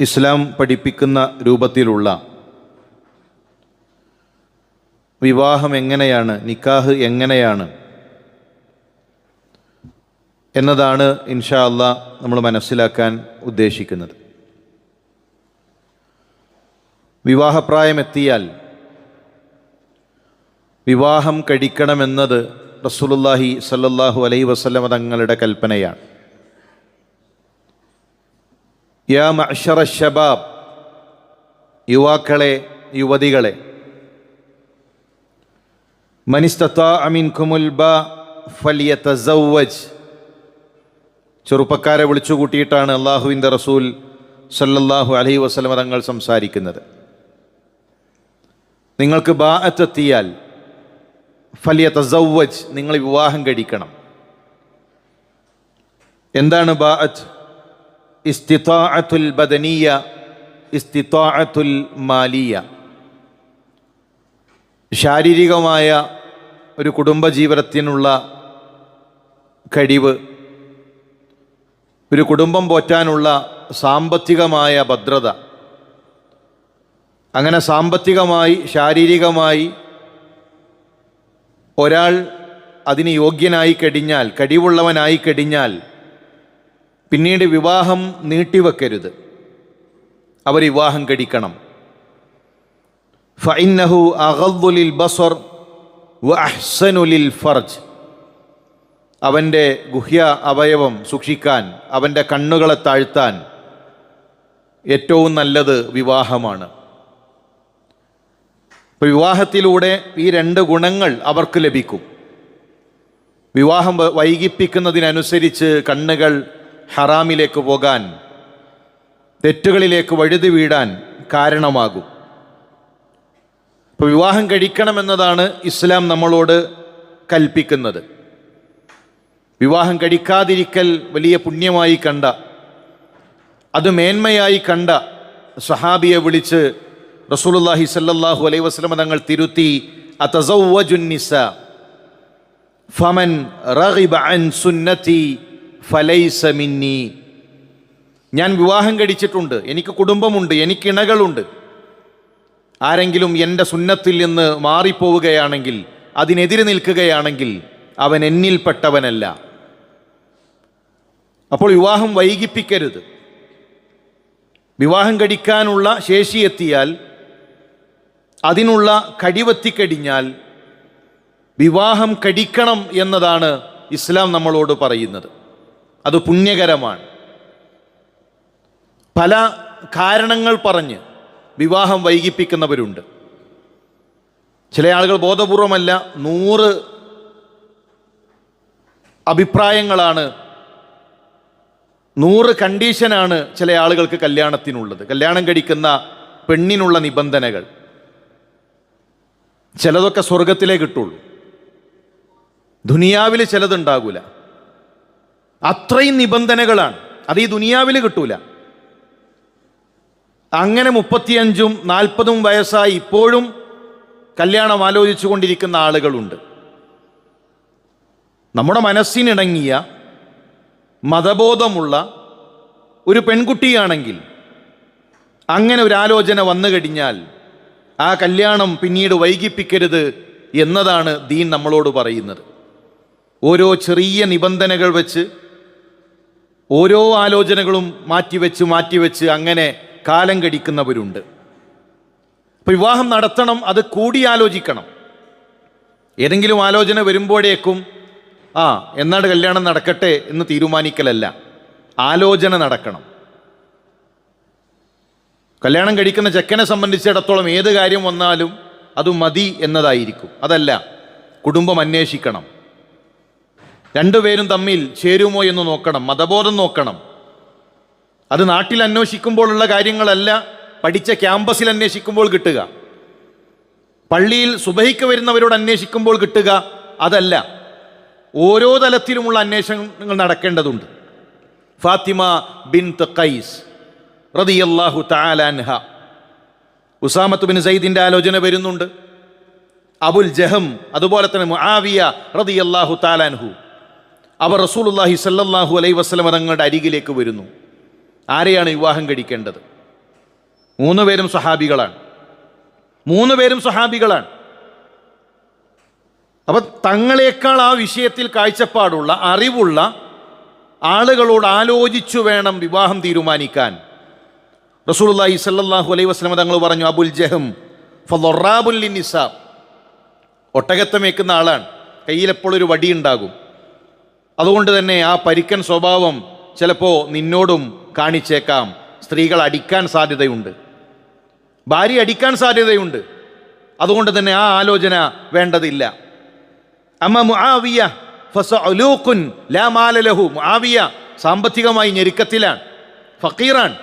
ഇസ്ലാം പഠിപ്പിക്കുന്ന രൂപത്തിലുള്ള വിവാഹം എങ്ങനെയാണ് നിക്കാഹ് എങ്ങനെയാണ് എന്നതാണ് ഇൻഷാ അല്ല നമ്മൾ മനസ്സിലാക്കാൻ ഉദ്ദേശിക്കുന്നത്. വിവാഹപ്രായമെത്തിയാൽ വിവാഹം കഴിക്കണമെന്നത് റസൂലുല്ലാഹി സല്ലല്ലാഹു അലൈഹി വസല്ലമ തങ്ങളുടെ കൽപ്പനയാണ്. യാ മഷറ ഷബാബ് യുവാക്കളെ യുവതികളെ. മനിസ്തത്താ അമിൻകുമുൽ ബ ഫലിയതസവ്വജ്. ചെറുപ്പക്കാരെ വിളിച്ചു കൂട്ടിയിട്ടാണ് അള്ളാഹുവിന്റെ റസൂൽ സല്ലല്ലാഹു അലൈഹി വസ്ലമ തങ്ങൾ സംസാരിക്കുന്നത്. നിങ്ങൾക്ക് ബാഅത്തെത്തിയാൽ ഫലിയ തസൗവജ് നിങ്ങൾ വിവാഹം കഴിക്കണം. എന്താണ് ബാഅത്ത് ഇസ്തിത്താഅത്തുൽ ബദനീയ ഇസ്തിത്താഅത്തുൽ മാലിയ. ശാരീരികമായ ഒരു കുടുംബജീവിതത്തിനുള്ള കഴിവ് ഒരു കുടുംബം പോറ്റാനുള്ള സാമ്പത്തികമായ ഭദ്രത. അങ്ങനെ സാമ്പത്തികമായി ശാരീരികമായി ഒരാൾ അതിന് യോഗ്യനായി കഴിഞ്ഞാൽ കഴിവുള്ളവനായി കഴിഞ്ഞാൽ പിന്നീട് വിവാഹം നീട്ടിവെക്കരുത്. അവർ വിവാഹം കഴിക്കണം. ഫൈനഹു അഗദ്ദുലിൽ ബസർ വ അഹ്സനുലിൽ ഫർജ്. അവന്റെ ഗുഹ്യ അവയവം സൂക്ഷിക്കാൻ അവന്റെ കണ്ണുകളെ താഴ്ത്താൻ ഏറ്റവും നല്ലത് വിവാഹമാണ്. ഇപ്പോൾ വിവാഹത്തിലൂടെ ഈ രണ്ട് ഗുണങ്ങൾ അവർക്ക് ലഭിക്കും. വിവാഹം വൈകിപ്പിക്കുന്നതിനനുസരിച്ച് കണ്ണുകൾ ഹറാമിലേക്ക് പോകാൻ തെറ്റുകളിലേക്ക് വഴുതി വീഴാൻ കാരണമാകും. ഇപ്പോൾ വിവാഹം കഴിക്കണമെന്നതാണ് ഇസ്ലാം നമ്മളോട് കൽപ്പിക്കുന്നത്. വിവാഹം കഴിക്കാതിരിക്കൽ വലിയ പുണ്യമായി കണ്ട അത് മേന്മയായി കണ്ട സഹാബിയെ വിളിച്ച് റസൂലുള്ളാഹി സല്ലല്ലാഹു അലൈഹി വസല്ലമ തങ്ങൾ തിരുത്തി അതസൗവജുന്നിസ ഫമൻ റഗിബ അൻ സുന്നതി ഫലൈസ മിന്നി. ഞാൻ വിവാഹം കഴിച്ചിട്ടുണ്ട് എനിക്ക് കുടുംബമുണ്ട് എനിക്ക് ഇണകളുണ്ട്. ആരെങ്കിലും എന്റെ സുന്നത്തിൽ നിന്ന് മാറിപ്പോവുകയാണെങ്കിൽ അതിനെതിരെ നിൽക്കുകയാണെങ്കിൽ അവൻ എന്നിൽപ്പെട്ടവനല്ല അപ്പോൾ വിവാഹം വൈകിപ്പിക്കരുത്. വിവാഹം കഴിക്കാനുള്ള ശേഷി എത്തിയാൽ അതിനുള്ള കഴിവെത്തിക്കഴിഞ്ഞാൽ വിവാഹം കടിക്കണം എന്നതാണ് ഇസ്ലാം നമ്മളോട് പറയുന്നത്. അത് പുണ്യകരമാണ്. പല കാരണങ്ങൾ പറഞ്ഞ് വിവാഹം വൈകിപ്പിക്കുന്നവരുണ്ട്. ചില ആളുകൾ ബോധപൂർവമല്ല നൂറ് അഭിപ്രായങ്ങളാണ് നൂറ് കണ്ടീഷനാണ് ചില ആളുകൾക്ക് കല്യാണത്തിനുള്ളത്. കല്യാണം കഴിക്കുന്ന പെണ്ണിനുള്ള നിബന്ധനകൾ. ചിലതൊക്കെ സ്വർഗത്തിലേ കിട്ടുള്ളൂ. ദുനിയാവിൽ ചിലതുണ്ടാകൂല. അത്രയും നിബന്ധനകളാണ്. അത് ഈ ദുനിയാവിൽ കിട്ടൂല. അങ്ങനെ മുപ്പത്തിയഞ്ചും നാൽപ്പതും വയസ്സായി ഇപ്പോഴും കല്യാണം ആലോചിച്ചു കൊണ്ടിരിക്കുന്ന ആളുകളുണ്ട്. നമ്മുടെ മനസ്സിനിണങ്ങിയ മതബോധമുള്ള ഒരു പെൺകുട്ടിയാണെങ്കിൽ അങ്ങനെ ഒരു ആലോചന വന്നു കഴിഞ്ഞാൽ ആ കല്യാണം പിന്നീട് വൈകിപ്പിക്കരുത് എന്നതാണ് ദീൻ നമ്മളോട് പറയുന്നത്. ഓരോ ചെറിയ നിബന്ധനകൾ വെച്ച് ഓരോ ആലോചനകളും മാറ്റിവെച്ച് മാറ്റിവെച്ച് അങ്ങനെ കാലം കടിക്കുന്നവരുണ്ട് അപ്പോൾ വിവാഹം നടത്തണം അത് കൂടിയാലോചിക്കണം ഏതെങ്കിലും ആലോചന വരുമ്പോഴേക്കും ആ എന്നാട് കല്യാണം നടക്കട്ടെ എന്ന് തീരുമാനിക്കലല്ല. ആലോചന നടക്കണം. കല്യാണം കഴിക്കുന്ന ചെക്കനെ സംബന്ധിച്ചിടത്തോളം ഏത് കാര്യം വന്നാലും അത് മതി എന്നതായിരിക്കും. അതല്ല കുടുംബം അന്വേഷിക്കണം. രണ്ടുപേരും തമ്മിൽ ചേരുമോ എന്ന് നോക്കണം മതബോധം നോക്കണം. അത് നാട്ടിൽ അന്വേഷിക്കുമ്പോഴുള്ള കാര്യങ്ങളല്ല പഠിച്ച ക്യാമ്പസിൽ അന്വേഷിക്കുമ്പോൾ കിട്ടുക. പള്ളിയിൽ സുബഹിക്ക് വരുന്നവരോട് അന്വേഷിക്കുമ്പോൾ കിട്ടുക അതല്ല. ഓരോ തലത്തിലുമുള്ള അന്വേഷണങ്ങൾ നടക്കേണ്ടതുണ്ട്. ഫാത്തിമ ബിൻ തൈസ് റളിയല്ലാഹു തആല അൻഹ. ഉസാമത്ത് ബിൻ സയ്യിദിന്റെ ആലോചന വരുന്നുണ്ട്. അബുൽ ജഹം അതുപോലെ തന്നെ മുആവിയ റളിയല്ലാഹു താലാൻഹു അവർ റസൂലുള്ളാഹി സല്ലാഹു അലൈ വസ്ലം തങ്ങളുടെ അരികിലേക്ക് വരുന്നു. ആരെയാണ് വിവാഹം കഴിക്കേണ്ടത്? മൂന്ന് പേരും സഹാബികളാണ് മൂന്ന് പേരും സഹാബികളാണ് അപ്പം തങ്ങളെക്കാൾ ആ വിഷയത്തിൽ കാഴ്ചപ്പാടുള്ള അറിവുള്ള ആളുകളോട് ആലോചിച്ചു വേണം വിവാഹം തീരുമാനിക്കാൻ. റസൂലുള്ളാഹി സല്ലാഹു അലൈ വസല്ലം തങ്ങൾ പറഞ്ഞു അബുൽ ജഹം ഫറബുൽ നിസാബ് ഒട്ടകത്തമേക്കുന്ന ആളാണ്. കയ്യിലെപ്പോൾ ഒരു വടി ഉണ്ടാകും. അതുകൊണ്ട് തന്നെ ആ പരിക്കൻ സ്വഭാവം ചിലപ്പോൾ നിന്നോടും കാണിച്ചേക്കാം. സ്ത്രീകൾ അടിക്കാൻ സാധ്യതയുണ്ട്. ഭാര്യ അടിക്കാൻ സാധ്യതയുണ്ട്. അതുകൊണ്ട് തന്നെ ആ ആലോചന വേണ്ടതില്ല. അമ്മ മുആവിയ ഫസഅലൂഖുൻ ലാ മാല ലഹു. മുആവിയ സാമ്പത്തികമായി ഞെരുക്കത്തിലാണ് ഫക്കീറാൻ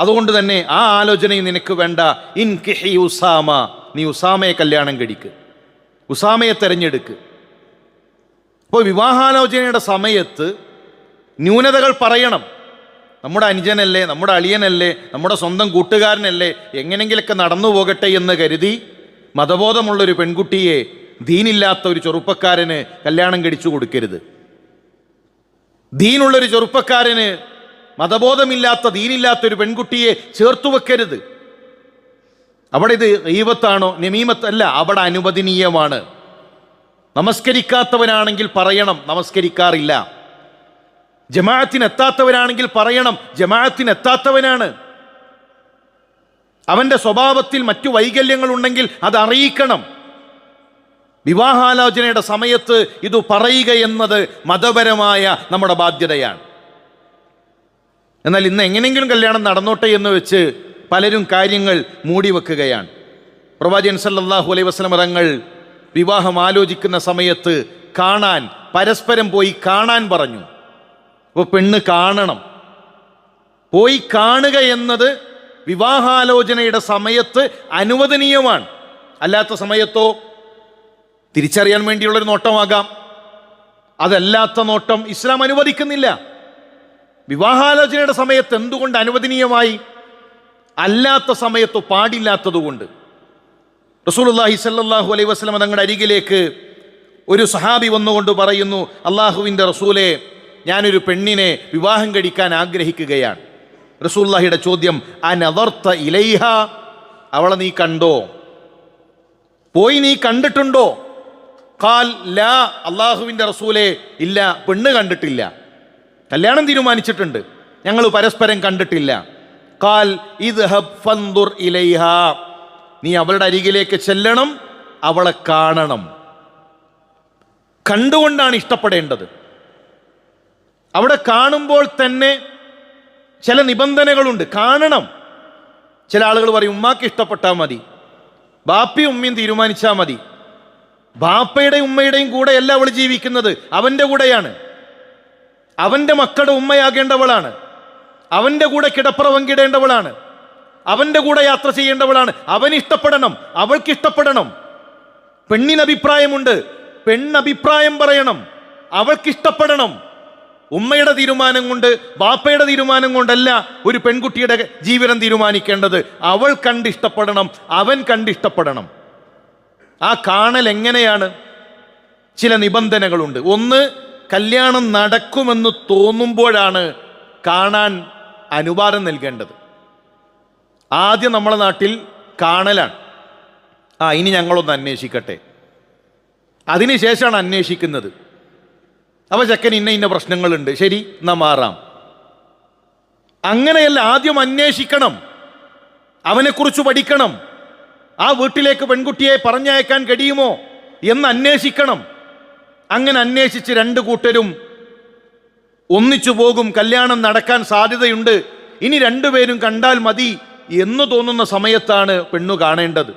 അതുകൊണ്ട് തന്നെ ആ ആലോചനയും നിനക്ക് വേണ്ട. ഇൻ കിഹി ഉസാമ നീ ഉസാമയെ കല്യാണം കഴിക്ക്. ഉസാമയെ തെരഞ്ഞെടുക്ക്. അപ്പോൾ വിവാഹാലോചനയുടെ സമയത്ത് ന്യൂനതകൾ പറയണം. നമ്മുടെ അനുജനല്ലേ നമ്മുടെ അളിയനല്ലേ നമ്മുടെ സ്വന്തം കൂട്ടുകാരനല്ലേ എങ്ങനെങ്കിലൊക്കെ നടന്നു പോകട്ടെ എന്ന് കരുതി മതബോധമുള്ളൊരു പെൺകുട്ടിയെ ദീനില്ലാത്ത ഒരു ചെറുപ്പക്കാരന് കല്യാണം കഴിച്ചു കൊടുക്കരുത്. ദീനുള്ളൊരു ചെറുപ്പക്കാരന് മതബോധമില്ലാത്ത ദീനില്ലാത്ത ഒരു പെൺകുട്ടിയെ ചേർത്തു വെക്കരുത്. അവിടെ ഇത് ഈവത്താണോ നമീമത്തല്ല അവിടെ അനുവദനീയമാണ്. നമസ്കരിക്കാത്തവനാണെങ്കിൽ പറയണം നമസ്കരിക്കാറില്ല. ജമാഅത്തിനെത്താത്തവനാണെങ്കിൽ പറയണം ജമാഅത്തിനെത്താത്തവനാണ്. അവന്റെ സ്വഭാവത്തിൽ മറ്റു വൈകല്യങ്ങളുണ്ടെങ്കിൽ അത് അറിയിക്കണം. വിവാഹാലോചനയുടെ സമയത്ത് ഇത് പറയുക എന്നത് മതപരമായ നമ്മുടെ ബാധ്യതയാണ്. എന്നാൽ ഇന്ന് എങ്ങനെയെങ്കിലും കല്യാണം നടന്നോട്ടെ എന്ന് വെച്ച് പലരും കാര്യങ്ങൾ മൂടി വെക്കുകയാണ് പ്രവാചകൻ സല്ലല്ലാഹു അലൈഹി വസല്ലം തങ്ങൾ വിവാഹം ആലോചിക്കുന്ന സമയത്ത് കാണാൻ പരസ്പരം പോയി കാണാൻ പറഞ്ഞു. അപ്പോൾ പെണ്ണ് കാണണം. പോയി കാണുക എന്നത് വിവാഹാലോചനയുടെ സമയത്ത് അനുവദനീയമാണ്. അല്ലാത്ത സമയത്തോ തിരിച്ചറിയാൻ വേണ്ടിയുള്ളൊരു നോട്ടമാകാം. അതല്ലാത്ത നോട്ടം ഇസ്ലാം അനുവദിക്കുന്നില്ല. വിവാഹാലോചനയുടെ സമയത്ത് എന്തുകൊണ്ട് അനുവദനീയമായി? അല്ലാത്ത സമയത്തോ പാടില്ലാത്തതുകൊണ്ട്. റസൂലുള്ളാഹി സല്ലാഹു അലൈഹി വസല്ലം തങ്ങളുടെ അരികിലേക്ക് ഒരു സഹാബി വന്നുകൊണ്ട് പറയുന്നു അള്ളാഹുവിന്റെ റസൂലെ ഞാനൊരു പെണ്ണിനെ വിവാഹം കഴിക്കാൻ ആഗ്രഹിക്കുകയാണ്. റസൂല്ലാഹിയുടെ ചോദ്യം അനവർത്ത ഇലൈഹ? അവളെ നീ കണ്ടോ? പോയി നീ കണ്ടിട്ടുണ്ടോ? കാൽ ലാ അള്ളാഹുവിന്റെ റസൂലെ ഇല്ല പെണ്ണ് കണ്ടിട്ടില്ല. കല്യാണം തീരുമാനിച്ചിട്ടുണ്ട്. ഞങ്ങൾ പരസ്പരം കണ്ടിട്ടില്ല. കാൽ ഇത് ഇലൈഹ. നീ അവളുടെ അരികിലേക്ക് ചെല്ലണം അവളെ കാണണം. കണ്ടുകൊണ്ടാണ് ഇഷ്ടപ്പെടേണ്ടത്. അവിടെ കാണുമ്പോൾ തന്നെ ചില നിബന്ധനകളുണ്ട്. കാണണം. ചില ആളുകൾ പറയും ഉമ്മാക്ക് ഇഷ്ടപ്പെട്ടാൽ മതി. ബാപ്പയും ഉമ്മയും തീരുമാനിച്ചാൽ മതി. ബാപ്പയുടെയും ഉമ്മയുടെയും കൂടെയല്ല അവൾ ജീവിക്കുന്നത്. അവന്റെ കൂടെയാണ്. അവന്റെ മക്കളുടെ ഉമ്മയാകേണ്ടവളാണ്. അവന്റെ കൂടെ കിടപ്പറ പങ്കിടേണ്ടവളാണ്. അവന്റെ കൂടെ യാത്ര ചെയ്യേണ്ടവളാണ്. അവൻ ഇഷ്ടപ്പെടണം അവൾക്ക് ഇഷ്ടപ്പെടണം പെണ്ണിന് അഭിപ്രായമുണ്ട് പെണ്ണഭിപ്രായം പറയണം. അവൾക്ക് ഇഷ്ടപ്പെടണം ഉമ്മയുടെ തീരുമാനം കൊണ്ട് ബാപ്പയുടെ തീരുമാനം കൊണ്ടല്ല ഒരു പെൺകുട്ടിയുടെ ജീവിതം തീരുമാനിക്കേണ്ടത്. അവൾ കണ്ടിഷ്ടപ്പെടണം. അവൻ കണ്ടിഷ്ടപ്പെടണം. ആ കാണൽ എങ്ങനെയാണ്? ചില നിബന്ധനകളുണ്ട്. ഒന്ന് കല്യാണം നടക്കുമെന്ന് തോന്നുമ്പോഴാണ് കാണാൻ അനുവാദം നൽകേണ്ടത്. ആദ്യം നമ്മളെ നാട്ടിൽ കാണലാണ്. ആ ഇനി ഞങ്ങളൊന്ന് അന്വേഷിക്കട്ടെ. അതിനുശേഷമാണ് അന്വേഷിക്കുന്നത്. അവ ചെക്കൻ ഇന്ന ഇന്ന പ്രശ്നങ്ങളുണ്ട്. ശരി എന്നാ മാറാം. അങ്ങനെയല്ല ആദ്യം അന്വേഷിക്കണം. അവനെക്കുറിച്ച് പഠിക്കണം. ആ വീട്ടിലേക്ക് പെൺകുട്ടിയെ പറഞ്ഞയക്കാൻ കഴിയുമോ എന്ന് അന്വേഷിക്കണം. അങ്ങനെ അന്വേഷിച്ച് രണ്ട് കൂട്ടരും ഒന്നിച്ചു പോകും. കല്യാണം നടക്കാൻ സാധ്യതയുണ്ട്. ഇനി രണ്ടുപേരും കണ്ടാൽ മതി. എന്ന് തോന്നുന്ന സമയത്താണ് പെണ്ണു കാണേണ്ടത്.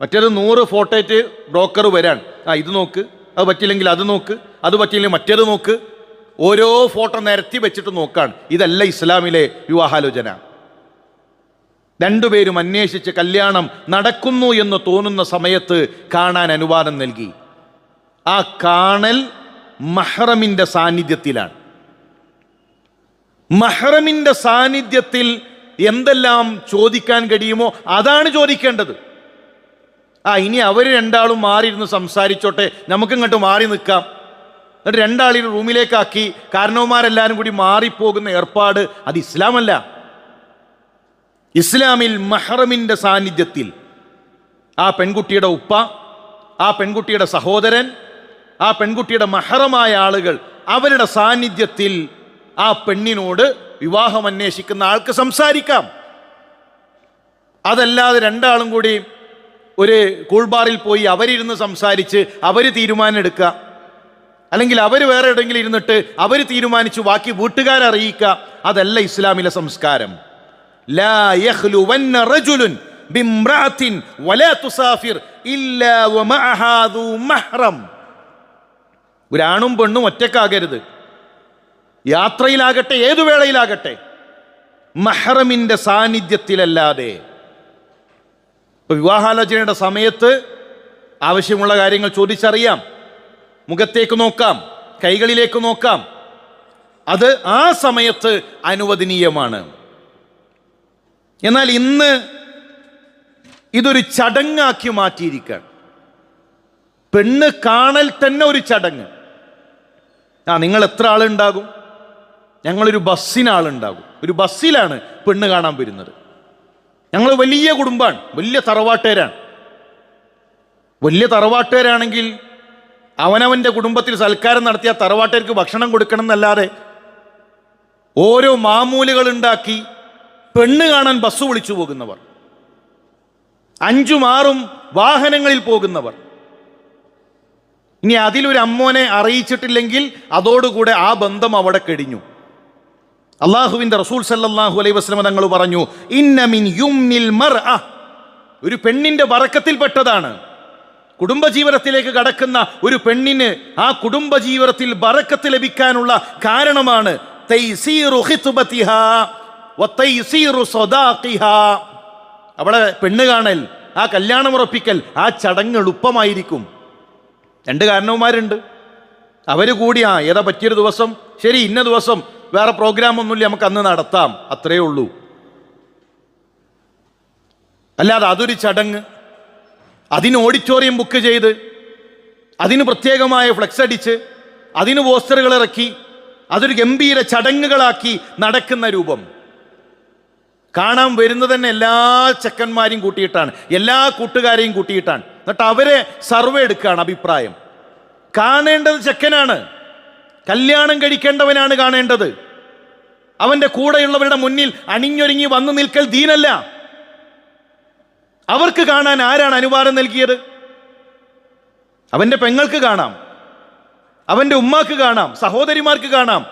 മറ്റേത് നൂറ് ഫോട്ടോയ്ക്ക് ബ്രോക്കർ വരാൻ. ആ ഇത് നോക്ക്. അത് പറ്റില്ലെങ്കിൽ അത് നോക്ക്. അത് പറ്റില്ലെങ്കിൽ മറ്റേത് നോക്ക്. ഓരോ ഫോട്ടോ നിരത്തി വെച്ചിട്ട് നോക്കാണ്. ഇതല്ല ഇസ്ലാമിലെ വിവാഹാലോചന. രണ്ടുപേരും അന്വേഷിച്ച് കല്യാണം നടക്കുന്നു എന്ന് തോന്നുന്ന സമയത്ത് കാണാൻ അനുവാദം നൽകി. ആ കാണൽ മഹ്റമിന്റെ സാന്നിധ്യത്തിലാണ്. മഹ്റമിന്റെ സാന്നിധ്യത്തിൽ എന്തെല്ലാം ചോദിക്കാൻ കഴിയുമോ അതാണ് ചോദിക്കേണ്ടത്. ആ ഇനി അവർ രണ്ടാളും മാറിയിരുന്ന് സംസാരിച്ചോട്ടെ. നമുക്കിങ്ങോട്ട് മാറി നിൽക്കാം. എന്നിട്ട് രണ്ടാളിൽ റൂമിലേക്കാക്കി. കാരണവന്മാരെല്ലാവരും കൂടി മാറിപ്പോകുന്ന ഏർപ്പാട് അത് ഇസ്ലാമല്ല. ഇസ്ലാമിൽ മഹ്റമിന്റെ സാന്നിധ്യത്തിൽ ആ പെൺകുട്ടിയുടെ ഉപ്പ ആ പെൺകുട്ടിയുടെ സഹോദരൻ ആ പെൺകുട്ടിയുടെ മഹറമായ ആളുകൾ അവരുടെ സാന്നിധ്യത്തിൽ ആ പെണ്ണിനോട് വിവാഹം അന്വേഷിക്കുന്ന ആൾക്ക് സംസാരിക്കാം. അതല്ലാതെ രണ്ടാളും കൂടി ഒരു കൂൾബാറിൽ പോയി അവരിരുന്ന് സംസാരിച്ച് അവർ തീരുമാനം എടുക്കുക അല്ലെങ്കിൽ അവർ വേറെ എവിടെയെങ്കിലും ഇരുന്നിട്ട് അവർ തീരുമാനിച്ചു ബാക്കി വീട്ടുകാരെ അറിയിക്കുക അതല്ല ഇസ്ലാമിലെ സംസ്കാരം. ഒരാണും പെണ്ണും ഒറ്റക്കാകരുത് യാത്രയിലാകട്ടെ ഏതു വേളയിലാകട്ടെ മഹ്റമിന്റെ സാന്നിധ്യത്തിലല്ലാതെ. ഇപ്പൊ വിവാഹാലോചനയുടെ സമയത്ത് ആവശ്യമുള്ള കാര്യങ്ങൾ ചോദിച്ചറിയാം. മുഖത്തേക്ക് നോക്കാം കൈകളിലേക്ക് നോക്കാം. അത് ആ സമയത്ത് അനുവദനീയമാണ്. എന്നാൽ ഇന്ന് ഇതൊരു ചടങ്ങാക്കി മാറ്റിയിരിക്കുകയാണ്. പെണ്ണ് കാണൽ തന്നെ ഒരു ചടങ്ങ്. ആ നിങ്ങൾ എത്ര ആളുണ്ടാകും? ഞങ്ങളൊരു ബസ്സിനാളുണ്ടാകും. ഒരു ബസ്സിലാണ് പെണ്ണ് കാണാൻ വരുന്നത്. ഞങ്ങൾ വലിയ കുടുംബമാണ് വലിയ തറവാട്ടുകാരാണ്. വലിയ തറവാട്ടുകാരാണെങ്കിൽ അവനവന്റെ കുടുംബത്തിൽ സൽക്കാരം നടത്തിയ തറവാട്ടുകാർക്ക് ഭക്ഷണം കൊടുക്കണം എന്നല്ലാതെ ഓരോ മാമൂലുകൾ ഉണ്ടാക്കി പെണ്ണ് കാണാൻ ബസ് വിളിച്ചു പോകുന്നവർ. അഞ്ചും ആറും വാഹനങ്ങളിൽ പോകുന്നവർ. ഇനി അതിലൊരു അമ്മോനെ അറിയിച്ചിട്ടില്ലെങ്കിൽ അതോടുകൂടെ ആ ബന്ധം അവിടെ കഴിഞ്ഞു അള്ളാഹുവിന്റെ റസൂൽ സല്ലാഹു അലൈ വസ്ലമ തങ്ങൾ പറഞ്ഞു ഇന്നമിൻ യുംനിൽ മർ ഒരു പെണ്ണിന്റെ വറക്കത്തിൽപ്പെട്ടതാണ്. കുടുംബജീവിതത്തിലേക്ക് കടക്കുന്ന ഒരു പെണ്ണിന് ആ കുടുംബജീവിതത്തിൽ ബറക്കത്ത് ലഭിക്കാനുള്ള കാരണമാണ് അവളെ പെണ്ണ് കാണൽ ആ കല്യാണം ഉറപ്പിക്കൽ ആ ചടങ്ങ് എളുപ്പമായിരിക്കും. രണ്ട് കാരണവന്മാരുണ്ട്. അവർ കൂടി ആ ഏതാ പറ്റിയൊരു ദിവസം? ശരി ഇന്ന ദിവസം. വേറെ പ്രോഗ്രാം ഒന്നുമില്ല നമുക്ക് അന്ന് നടത്താം. അത്രയേ ഉള്ളൂ. അല്ലാതെ അതൊരു ചടങ്ങ്. അതിന് ഓഡിറ്റോറിയം ബുക്ക് ചെയ്ത് അതിന് പ്രത്യേകമായ ഫ്ലെക്സ് അടിച്ച് അതിന് പോസ്റ്ററുകൾ ഇറക്കി അതൊരു ഗംഭീര ചടങ്ങുകളാക്കി നടക്കുന്ന രൂപം. കാണാൻ വരുന്നത് തന്നെ എല്ലാ ചെക്കന്മാരെയും കൂട്ടിയിട്ടാണ് എല്ലാ കൂട്ടുകാരെയും കൂട്ടിയിട്ടാണ്. എന്നിട്ട് അവരെ സർവേ എടുക്കുകയാണ് അഭിപ്രായം. കാണേണ്ടത് ചെക്കനാണ്. കല്യാണം കഴിക്കേണ്ടവനാണ് കാണേണ്ടത്. അവന്റെ കൂടെയുള്ളവരുടെ മുന്നിൽ അണിഞ്ഞൊരുങ്ങി വന്നു നിൽക്കൽ ദീനല്ല. അവർക്ക് കാണാൻ ആരാണ് അനുവാദം നൽകിയത്? അവന്റെ പെങ്ങൾക്ക് കാണാം. അവന്റെ ഉമ്മാക്ക് കാണാം. സഹോദരിമാർക്ക് കാണാം.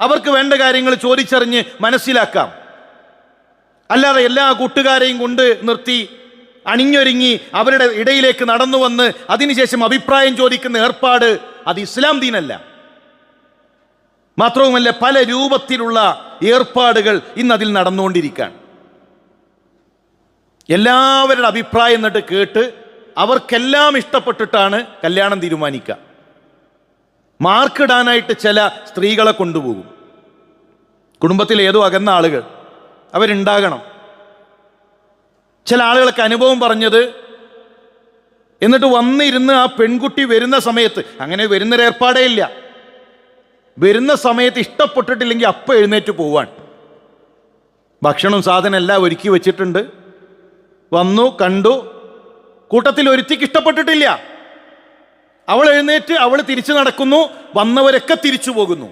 അവർക്ക് വേണ്ട കാര്യങ്ങൾ ചോദിച്ചറിഞ്ഞ് മനസ്സിലാക്കാം. അല്ലാതെ എല്ലാ കൂട്ടുകാരെയും കൊണ്ട് നിർത്തി അണിഞ്ഞൊരുങ്ങി അവരുടെ ഇടയിലേക്ക് നടന്നു വന്ന് അതിനുശേഷം അഭിപ്രായം ചോദിക്കുന്ന ഏർപ്പാട് അത് ഇസ്ലാം ദീനല്ല. മാത്രവുമല്ല പല രൂപത്തിലുള്ള ഏർപ്പാടുകൾ ഇന്ന് അതിൽ നടന്നുകൊണ്ടിരിക്കുകയാണ്. എല്ലാവരുടെ അഭിപ്രായം എന്നിട്ട് കേട്ട് അവർക്കെല്ലാം ഇഷ്ടപ്പെട്ടിട്ടാണ് കല്യാണം തീരുമാനിക്കുക. മാർക്കിടാനായിട്ട് ചില സ്ത്രീകളെ കൊണ്ടുപോകും. കുടുംബത്തിൽ ഏതോ അകന്ന ആളുകൾ അവരുണ്ടാകണം. ചില ആളുകൾക്ക് അനുഭവം പറഞ്ഞത് എന്നിട്ട് വന്നിരുന്ന് ആ പെൺകുട്ടി വരുന്ന സമയത്ത് അങ്ങനെ വരുന്നൊരു ഏർപ്പാടേ ഇല്ല. വരുന്ന സമയത്ത് ഇഷ്ടപ്പെട്ടിട്ടില്ലെങ്കിൽ അപ്പം എഴുന്നേറ്റ് പോവാൻ. ഭക്ഷണം സാധനം എല്ലാം ഒരുക്കി വെച്ചിട്ടുണ്ട്. വന്നു കണ്ടു. കൂട്ടത്തിൽ ഒരുത്തിക്ക് ഇഷ്ടപ്പെട്ടിട്ടില്ല. അവൾ എഴുന്നേറ്റ് അവൾ തിരിച്ചു നടക്കുന്നു വന്നവരൊക്കെ തിരിച്ചു പോകുന്നു.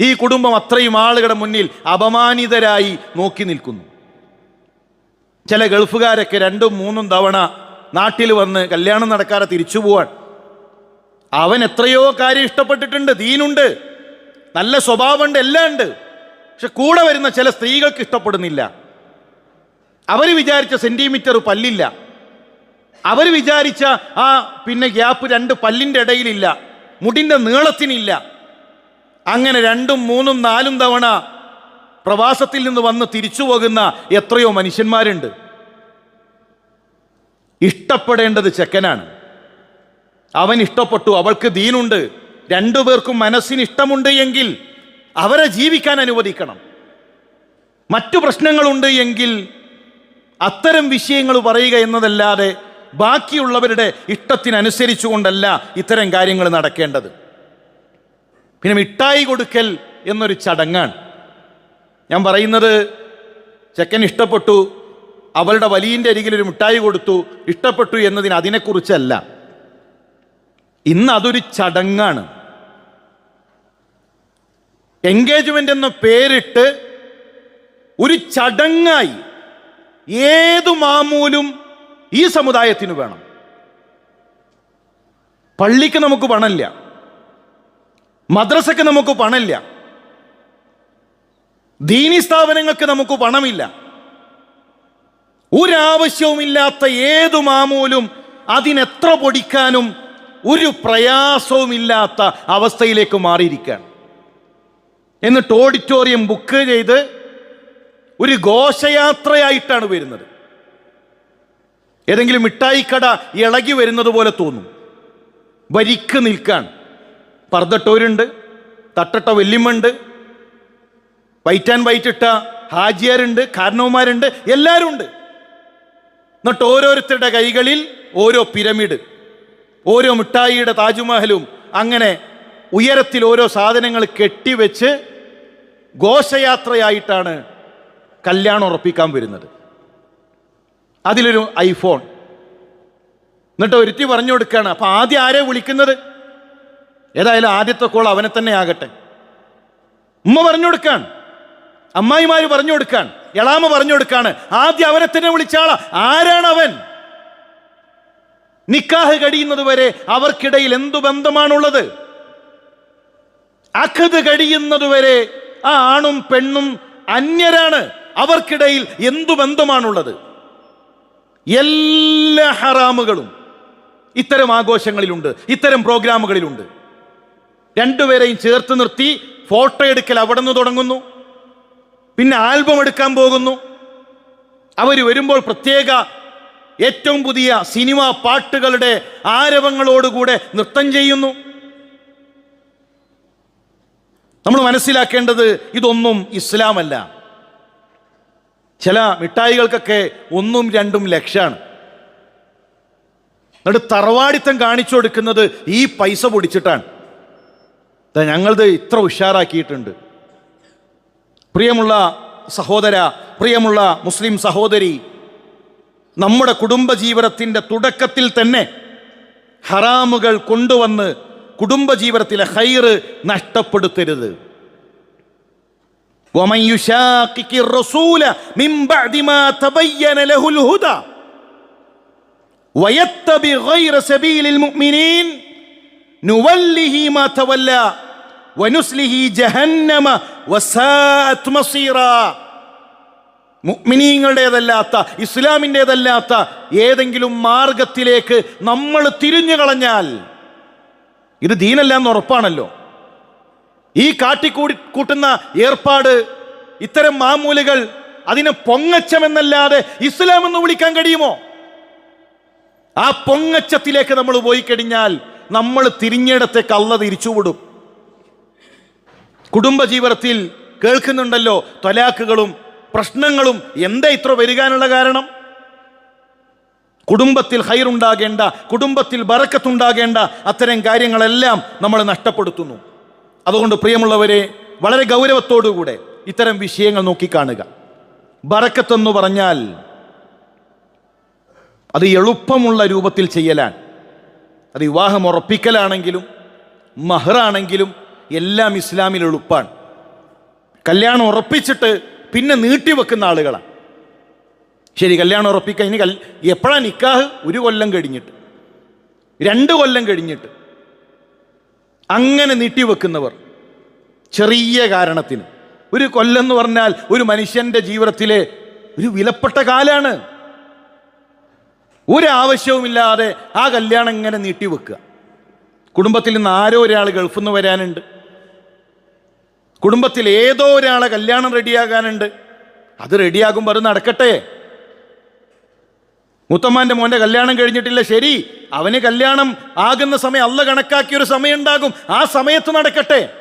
ഈ കുടുംബം അത്രയും ആളുകളുടെ മുന്നിൽ അപമാനിതരായി നോക്കി നിൽക്കുന്നു. ചില ഗൾഫുകാരൊക്കെ രണ്ടും മൂന്നും തവണ നാട്ടിൽ വന്ന് കല്യാണം നടക്കാതെ തിരിച്ചു പോവാൻ. അവൻ എത്രയോ കാര്യം ഇഷ്ടപ്പെട്ടിട്ടുണ്ട്. ദീനുണ്ട്. നല്ല സ്വഭാവമുണ്ട് എല്ലാം ഉണ്ട്. പക്ഷെ കൂടെ വരുന്ന ചില സ്ത്രീകൾക്ക് ഇഷ്ടപ്പെടുന്നില്ല. അവർ വിചാരിച്ച സെന്റിമീറ്റർ പല്ലില്ല. അവർ വിചാരിച്ച ആ പിന്നെ ഗ്യാപ്പ് രണ്ട് പല്ലിന്റെ ഇടയിലില്ല. മുടിന്റെ നീളത്തിനില്ല. അങ്ങനെ രണ്ടും മൂന്നും നാലും തവണ പ്രവാസത്തിൽ നിന്ന് വന്ന് തിരിച്ചു പോകുന്ന എത്രയോ മനുഷ്യന്മാരുണ്ട്. ഇഷ്ടപ്പെടേണ്ടത് ചെക്കനാണ്. അവൻ ഇഷ്ടപ്പെട്ടു അവൾക്ക് ദീനുണ്ട്. രണ്ടുപേർക്കും മനസ്സിന് ഇഷ്ടമുണ്ട് എങ്കിൽ അവരെ ജീവിക്കാൻ അനുവദിക്കണം. മറ്റു പ്രശ്നങ്ങളുണ്ട് എങ്കിൽ അത്തരം വിഷയങ്ങൾ പറയുക എന്നതല്ലാതെ ബാക്കിയുള്ളവരുടെ ഇഷ്ടത്തിനനുസരിച്ചുകൊണ്ടല്ല ഇത്തരം കാര്യങ്ങൾ നടക്കേണ്ടത്. പിന്നെ മിഠായി കൊടുക്കൽ എന്നൊരു ചടങ്ങാണ്. ഞാൻ പറയുന്നത് ചെക്കൻ ഇഷ്ടപ്പെട്ടു അവളുടെ വലിയന്റെ അരികിൽ ഒരു മിഠായി കൊടുത്തു ഇഷ്ടപ്പെട്ടു എന്നതിന് അതിനെക്കുറിച്ചല്ല. ഇന്ന് അതൊരു ചടങ്ങാണ്. എൻഗേജ്മെന്റ് എന്ന പേരിട്ട് ഒരു ചടങ്ങായി ഏതു മാമൂലും ഈ സമുദായത്തിന് വേണം. പള്ളിക്ക് നമുക്ക് പണമില്ല മദ്രസക്ക് നമുക്ക് പണമില്ല ദീനി സ്ഥാപനങ്ങൾക്ക് നമുക്ക് പണമില്ല. ഒരാവശ്യവുമില്ലാത്ത ഏതു മാമൂലും അതിനെത്ര പൊടിക്കാനും ഒരു പ്രയാസവുമില്ലാത്ത അവസ്ഥയിലേക്ക് മാറിയിരിക്കുകയാണ്. എന്നിട്ട് ഓഡിറ്റോറിയം ബുക്ക് ചെയ്ത് ഒരു ഘോഷയാത്രയായിട്ടാണ് വരുന്നത്. ഏതെങ്കിലും മിഠായിക്കട ഇളകി വരുന്നത് പോലെ തോന്നും. വരിക്ക് നിൽക്കാൻ. പർദ്ദട്ടോരുണ്ട് തട്ടട്ട വെല്ലിമ്മുണ്ട് വൈറ്റ് ആൻഡ് വൈറ്റ് ഇട്ട ഹാജിയാരുണ്ട് കാരണവന്മാരുണ്ട് എല്ലാവരും ഉണ്ട് എന്നിട്ട് ഓരോരുത്തരുടെ കൈകളിൽ ഓരോ പിരമിഡ്. ഓരോ മിഠായിയുടെ താജ്മഹലും അങ്ങനെ ഉയരത്തിൽ ഓരോ സാധനങ്ങൾ കെട്ടിവെച്ച് ഘോഷയാത്രയായിട്ടാണ് കല്യാണം ഉറപ്പിക്കാൻ വരുന്നത്. അതിലൊരു ഐഫോൺ. എന്നിട്ട് ഒരുത്തി പറഞ്ഞു കൊടുക്കുകയാണ് അപ്പം ആദ്യം ആരെ വിളിക്കുന്നത്? ഏതായാലും ആദ്യത്തെ കോൾ അവനെ തന്നെ ആകട്ടെ. ഉമ്മ പറഞ്ഞു കൊടുക്കാൻ അമ്മായിമാര് പറഞ്ഞു കൊടുക്കാൻ എളാമ പറഞ്ഞു കൊടുക്കാണ് ആദ്യം അവനെ തന്നെ വിളിച്ചാളാ ആരാണ് അവൻ നിക്കാഹ് കഴിയുന്നത് വരെ അവർക്കിടയിൽ എന്തു ബന്ധമാണുള്ളത്? അഖത് കഴിയുന്നത് വരെ ആ ആണും പെണ്ണും അന്യരാണ്. അവർക്കിടയിൽ എന്തു ബന്ധമാണുള്ളത്? എല്ലാ ഹറാമുകളും ഇത്തരം ആഘോഷങ്ങളിലുണ്ട് ഇത്തരം പ്രോഗ്രാമുകളിലുണ്ട്. രണ്ടുപേരെയും ചേർത്ത് നിർത്തി ഫോട്ടോ എടുക്കൽ അവിടെ നിന്ന് തുടങ്ങുന്നു. പിന്നെ ആൽബം എടുക്കാൻ പോകുന്നു. അവർ വരുമ്പോൾ പ്രത്യേക ഏറ്റവും പുതിയ സിനിമ പാട്ടുകളുടെ ആരവങ്ങളോടുകൂടെ നൃത്തം ചെയ്യുന്നു. നമ്മൾ മനസ്സിലാക്കേണ്ടത് ഇതൊന്നും ഇസ്ലാമല്ല. ചില മിഠായികൾക്കൊക്കെ ഒന്നും രണ്ടും ലക്ഷമാണ് എന്നിട്ട് തറവാടിത്തം കാണിച്ചു കൊടുക്കുന്നത് ഈ പൈസ പൊടിച്ചിട്ടാണ്. ഞങ്ങളത് ഇത്ര ഉഷാറാക്കിയിട്ടുണ്ട്. പ്രിയമുള്ള സഹോദര പ്രിയമുള്ള മുസ്ലിം സഹോദരി നമ്മുടെ കുടുംബജീവിതത്തിന്റെ തുടക്കത്തിൽ തന്നെ ഹറാമുകൾ കൊണ്ടുവന്ന് കുടുംബജീവിതത്തിലെ ഹൈറ് നഷ്ടപ്പെടുത്തരുത്. മുഗ്മിനീങ്ങളുടേതല്ലാത്ത ഇസ്ലാമിന്റെതല്ലാത്ത ഏതെങ്കിലും മാർഗത്തിലേക്ക് നമ്മൾ തിരിഞ്ഞു കളഞ്ഞാൽ ഇത് ദീനല്ല എന്ന് ഉറപ്പാണല്ലോ. ഈ കാട്ടിക്കൂടി കൂട്ടുന്ന ഏർപ്പാട് ഇത്തരം മാമൂലുകൾ അതിനെ പൊങ്ങച്ചമെന്നല്ലാതെ ഇസ്ലാം എന്ന് വിളിക്കാൻ കഴിയുമോ? ആ പൊങ്ങച്ചത്തിലേക്ക് നമ്മൾ പോയി കഴിഞ്ഞാൽ നമ്മൾ തിരിഞ്ഞിടത്തേക്ക് അള്ള തിരിച്ചുവിടും. കുടുംബജീവിതത്തിൽ കേൾക്കുന്നുണ്ടല്ലോ തൊലാക്കുകളും പ്രശ്നങ്ങളും എന്താ ഇത്ര വരികാനുള്ള കാരണം? കുടുംബത്തിൽ ഹൈറുണ്ടാകേണ്ട കുടുംബത്തിൽ ബറക്കത്തുണ്ടാകേണ്ട അത്തരം കാര്യങ്ങളെല്ലാം നമ്മൾ നഷ്ടപ്പെടുത്തുന്നു. അതുകൊണ്ട് പ്രിയമുള്ളവരെ വളരെ ഗൗരവത്തോടുകൂടെ ഇത്തരം വിഷയങ്ങൾ നോക്കിക്കാണുക. ബറക്കത്തെന്ന് പറഞ്ഞാൽ അത് എളുപ്പമുള്ള രൂപത്തിൽ ചെയ്യലാൻ അത് വിവാഹം ഉറപ്പിക്കലാണെങ്കിലും മഹറാണെങ്കിലും എല്ലാം ഇസ്ലാമിൽ എളുപ്പമാണ് കല്യാണം ഉറപ്പിച്ചിട്ട് പിന്നെ നീട്ടി വെക്കുന്ന ആളുകളാണ് ശരി കല്യാണം ഉറപ്പിക്കാൻ ഇനി കൽ എപ്പോഴാണ് നിക്കാഹ്? ഒരു കൊല്ലം കഴിഞ്ഞിട്ട്. രണ്ട് കൊല്ലം കഴിഞ്ഞിട്ട്. അങ്ങനെ നീട്ടി വെക്കുന്നവർ. ചെറിയ കാരണത്തിന്. ഒരു കൊല്ലം എന്ന് പറഞ്ഞാൽ ഒരു മനുഷ്യന്റെ ജീവിതത്തിലെ ഒരു വിലപ്പെട്ട കാലാണ്. ഒരാവശ്യവുമില്ലാതെ ആ കല്യാണം ഇങ്ങനെ നീട്ടിവെക്കുക കുടുംബത്തിൽ നിന്ന് ആരോ ഒരാൾ ഗൾഫിൽ നിന്ന് വരാനുണ്ട്. കുടുംബത്തിൽ ഏതോ ഒരാളെ കല്യാണം റെഡിയാകാനുണ്ട്. അത് റെഡിയാകുമ്പോൾ അത് നടക്കട്ടെ. മുത്തമ്മാന്റെ മോന്റെ കല്യാണം കഴിഞ്ഞിട്ടില്ല ശരി. അവന് കല്യാണം ആകുന്ന സമയം അല്ല കണക്കാക്കിയ ഒരു സമയം ഉണ്ടാകും ആ സമയത്ത് നടക്കട്ടെ.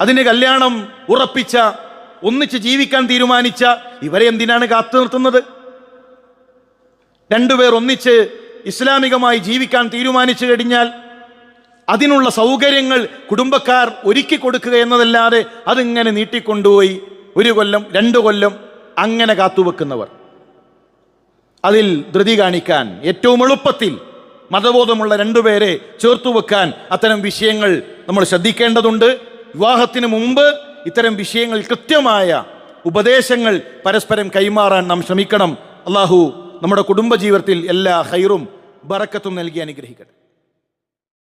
അതിന് കല്യാണം ഉറപ്പിച്ച ഒന്നിച്ച് ജീവിക്കാൻ തീരുമാനിച്ച ഇവരെ എന്തിനാണ് കാത്തു നിർത്തുന്നത്? രണ്ടുപേർ ഒന്നിച്ച് ഇസ്ലാമികമായി ജീവിക്കാൻ തീരുമാനിച്ചു കഴിഞ്ഞാൽ അതിനുള്ള സൗകര്യങ്ങൾ കുടുംബക്കാർ ഒരുക്കി കൊടുക്കുക എന്നതല്ലാതെ അതിങ്ങനെ നീട്ടിക്കൊണ്ടുപോയി ഒരു കൊല്ലം രണ്ട് കൊല്ലം അങ്ങനെ കാത്തുവെക്കുന്നവർ. അതിൽ ധൃതി കാണിക്കാൻ ഏറ്റവും എളുപ്പത്തിൽ മതബോധമുള്ള രണ്ടുപേരെ ചേർത്തു വെക്കാൻ അത്തരം വിഷയങ്ങൾ നമ്മൾ ശ്രദ്ധിക്കേണ്ടതുണ്ട്. വിവാഹത്തിന് മുമ്പ് ഇത്തരം വിഷയങ്ങൾ കൃത്യമായ ഉപദേശങ്ങൾ പരസ്പരം കൈമാറാൻ നാം ശ്രമിക്കണം. അള്ളാഹു നമ്മുടെ കുടുംബജീവിതത്തിൽ എല്ലാ ഹൈറും ബറക്കത്തും നൽകി അനുഗ്രഹിക്കട്ടെ.